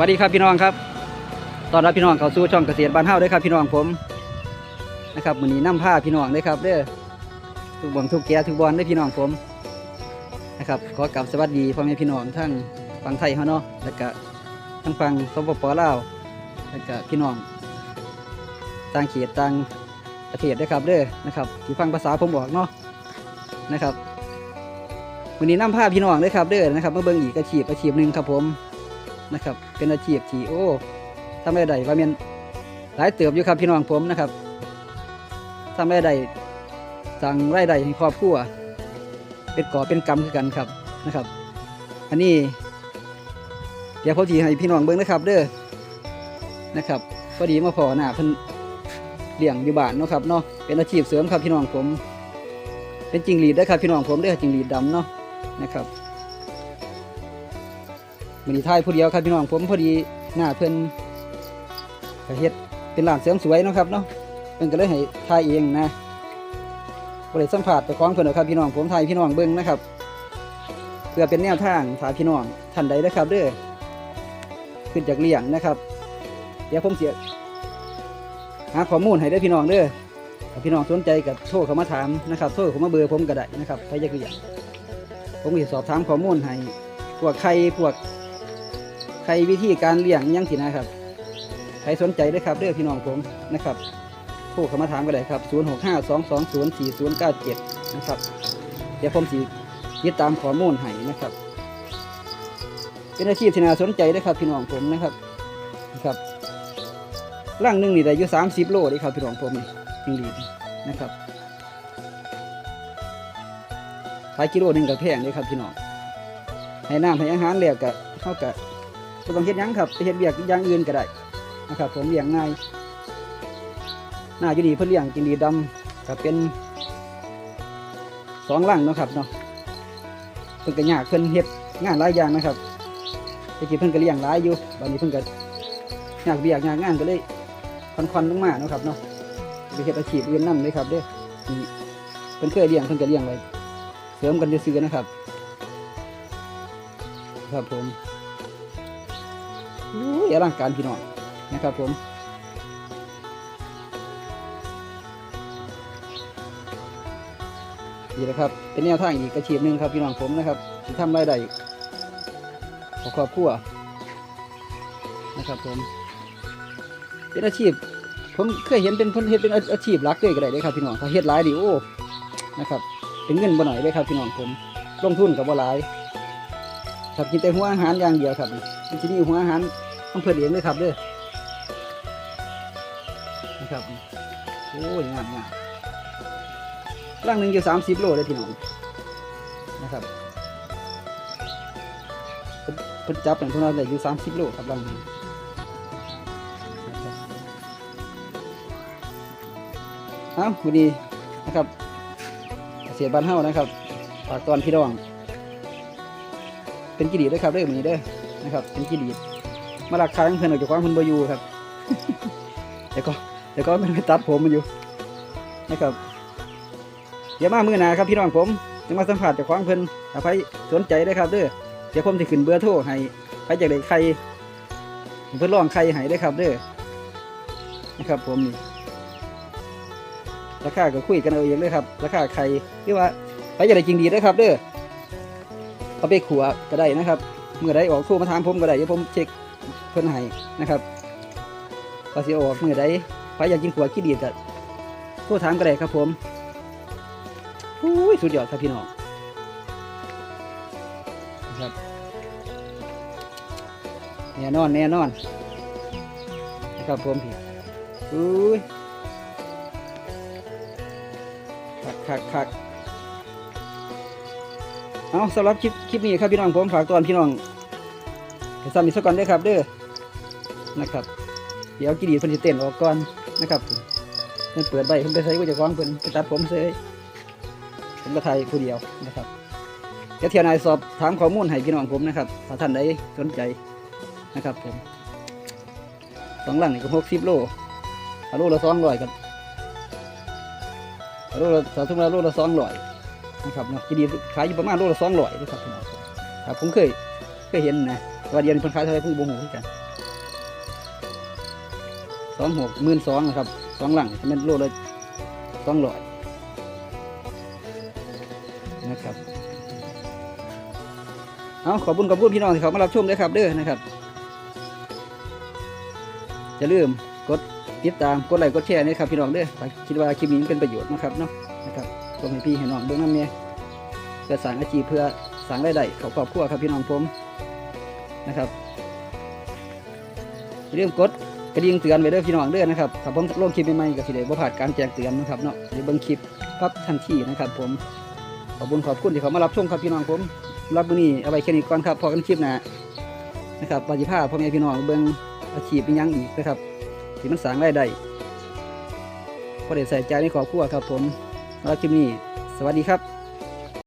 สวัสดีครับพี่น้องครับ ตอนรับพี่น้องเข้าสู่ช่องเกษตรบ้านเฮาด้อครับพี่น้องผมนะครับมื้อนี้นำผ้าพี่น้องเด้ครับเด้อทุกบ่งทุกแก่ทุกบอลเด้พี่น้องผมนะครับขอกลับสวัสดีพ่อแม่พี่น้องทั้งฝั่งไทยเฮาเนาะแล้วก็ทั้งฝั่งสปปลาวแล้วก็พี่น้องต่างเขตต่างประเทศเด้ครับเด้อนะครับที่ฟังภาษาผมบอกเนาะนะครับมื้อนี้นำผ้าพี่น้องเด้ครับเด้อนะครับมาเบิ่งอีกอาชีพอาชีพหนึงครับผม นะครับ เป็นอาชีพที่โอ้ทำได้ใดว่ามันหลายเติบอยู่ครับพี่น้องผมนะครับทำได้ใดสั่งรายได้ให้ครอบครัวเป็นก่อเป็นกรรมคือกันครับนะครับ อันนี้เดี๋ยวพอดีให้พี่น้องเบิ้งนะครับ เด้อนะครับพอดีมาพอหน้าเพิ่นเลี้ยงอยู่บ้านเนาะครับเนาะเป็นอาชีพเสริมครับพี่น้องผม เป็นจริงหรีดได้ครับพี่น้องผมได้อจิงหรีดดำเนาะนะครับ มันนี้ทายผู้เดียวครับพี่น้องผมพอดีหน้าเพิ่อนก็เฮ็ดเป็นร้านเสริมสวยนะครับเนาะเพิ่นก็เลยให้ทายเองนะบ่ได้สัมผัสไปคล้องเพิ่นหรอครับพี่น้องผมทายพี่น้องเบิ่งนะครับเพื่อเป็นแนวทางถ้าพี่น้องท่านใดนะครับเด้อขึ้นจากเลี้ยงนะครับ เดี๋ยวผมเสียหาข้อมูลให้เด้พี่น้องเด้อพี่น้องสนใจก็โทรเขามาถามนะครับโทรเขามาเบอร์ผมก็ได้นะครับใครอยากเลี้ยงผมก็สิสอบถามข้อมูลให้พวกไข่พวก ครวิธีการเลี้ยงยังสินะครับใครสนใจด้วยครับเด้องพี่น้องผมนะครับโทรเข้ามาถามก็ได้ครับ 0 6 5 2 2 0 4 0 9 7 นะครับ เดี๋ยวผมสิติดตามข้อมูลให้นะครับ เป็นอาชีพที่น่าสนใจด้วยครับพี่น้องผมนะครับนะครับร่างหนึ่งนี่ได้อยู่30โลเด้ครับพี่น้องผมนี่จริงดีนะครับขายกิโลหนึ่งกับแพงเลยครับพี่น้องให้น้ำให้อาหารแล้วก็เท่ากับ บ่ต้องเฮ็ดหยังครับไปเฮ็ดเวียกอย่างอื่นก็ได้นะครับผมเลี้ยงง่ายหน่าอยู่ดีเพิ่นเลี้ยงกินดีดำก็เป็นสองหลังเนาะครับเนาะเพิ่นก็ยากเพิ่นเฮ็ดงานหลายอย่างนะครับตะกี้เพิ่นก็เลี้ยงหลายอยู่บัดนี้เพิ่นก็ยากเวียกยากงานก็เลยคอนๆลงมาเนาะครับเนาะไปเฮ็ดอาชีพอื่นนำเลยครับเด้อเพิ่นเคยเลี้ยงเพิ่นก็เลี้ยงไว้เสริมกันซื่อๆนะครับ ครับผม อุ้ยอลังการพี่น้องนะครับผมนี่แหละครับ เป็นแนวทางอีกอาชีพหนึ่งครับพี่น้องผมนะครับที่ทำรายได้ของครอบครัวนะครับผมเป็นอาชีพ ผมเคยเห็นเป็นคนเฮ็ดเป็นอาชีพหลักเลยก็ได้เลยครับพี่น้องถ้าเฮ็ดหลายดีโอ้นะครับ เป็นเงินบ่หน่อยเลยครับพี่น้องผม ลงทุนกับบ่หลาย ครับกินแต่หัวอาหารอย่างเดียวครับมันจะมีหัวอาหารต้องเพื่อเลี้ยงเลยครับเด้อนะครับโอ้ยงามงามร่างหนึ่งอยู่สามสิบโลเลยพี่น้องนะครับเพิ่นจับอย่างพวกเราได้อยู่สามสิบโลครับร่างนึงนะครับเอ้าวันนี้นะครับเกษตรบ้านเฮานะครับฝากตอนพี่น้อง เป็นกิเลสด้วยครับเด้อมือนี้เด้อนะครับ เป็นกิเลสมาลักคาทั้งเพื่อนออกจากความเพิ่นบอยู่ครับแต่ก็แต่ก็มันไปตัดผมมันอยู่นะครับเดี๋ยวมามือหนาครับพี่น้องผมจะมาสัมผัสจากความเพิ่นถ้าใครสนใจได้ครับเด้อเดี๋ยวผมจะขึ้นเบอร์โทรให้ใครอยากได้ใครเพิ่นลองใครให้ได้ครับเด้อนะครับผมนี่ราคาก็คุยกันเอาเองเลยครับ ราคาใครที่ว่าใครอยากได้จริงดีได้อครับเด้อ เอาไปขัวก็ได้นะครับเมื่อใดออกโทรมาถามผมก็ได้เดี๋ยวผมเช็คเพิ่นให้นะครับว่าสิออกเมื่อใดใครอยากกินขัวขี้ดีดก็โทรถามก็ได้ครับผมอุ้ยสุดยอดครับพี่น้องนะครับแน่นอนแน่นอนนะครับผมพี่อุ้ยคักคักคัก เอาสำหรับคลิปคลิปนี้ครับพี่น้องผมฝากตอนพี่น้องให้ซ้ำอีกสักก่อนด้วยครับ เด้อนะครับ เดี๋ยวกิดีเพิ่นสิเต้นออกก่อนนะครับเพิ่นเปิดใบเพิ่นไปใส่กูจะคล้องเพิ่นไปตัดผมเสยผมก็ถ่ายผู้เดียวนะครับเดี๋ยวเทียนายสอบถามข้อมูลให้พี่น้องผมนะครับถ้าท่านใดสนใจนะครับ ผมสองหลังนี่ก็หกสิบโลถ้าโลละสองร้อยกันถ้าโลละถ้าทุ่มละโลละสองร้อย นะครับเนาะกีดีขายอยู่ประมาณโลละสองร้อยนะครับพี่น้องครับผมเคยเคยเห็นนะว่าเดียวนี้เพิ่นขายเท่าไร่ผมบ่ฮู้คือกันสองหกหมื่นสองนะครับสองหลังเป็นโลละสองร้อยนะครับเอาขอบคุณขอบคุณพี่น้องที่เขามารับชมด้วยครับเด้อนะครับอย่าลืมกดติดตามกดไลค์กดแชร์นะครับพี่น้องเด้อถ้าคิดว่าคลิปนี้เป็นประโยชน์นะครับเนาะนะครับ ส่งให้พี่ให้น้องเบื้องน้ำเนี่ยเพื่อสร้างอาชีพเพื่อสร้างรายได้ขาครอบครัวครับพี่น้องผมนะครับอย่าลืมกดกระดิ่งเตือนไว้เด้อพี่น้องเด้อนะครับถ้าผมลงคลิปใหม่ๆก็สิได้บ่พลาดการแจ้งเตือนนะครับเนาะหรือเบิ่งคลิปปับทันทีนะครับผมขอบคุณขอบคุณที่เขามารับชมครับพี่น้องผมรับมือนี้เอาไว้แค่นี้ก่อนครับพอกันคลิปหน้านะครับปฏิภาพ่อแม่พี่น้องเบิ่งอาชีพเป็นยังอีกนะครับที่มันสร้างรายได้พอได้ใส่ใจในครอบครัวครับผม สำหรับคลิปนี้ สวัสดีครับ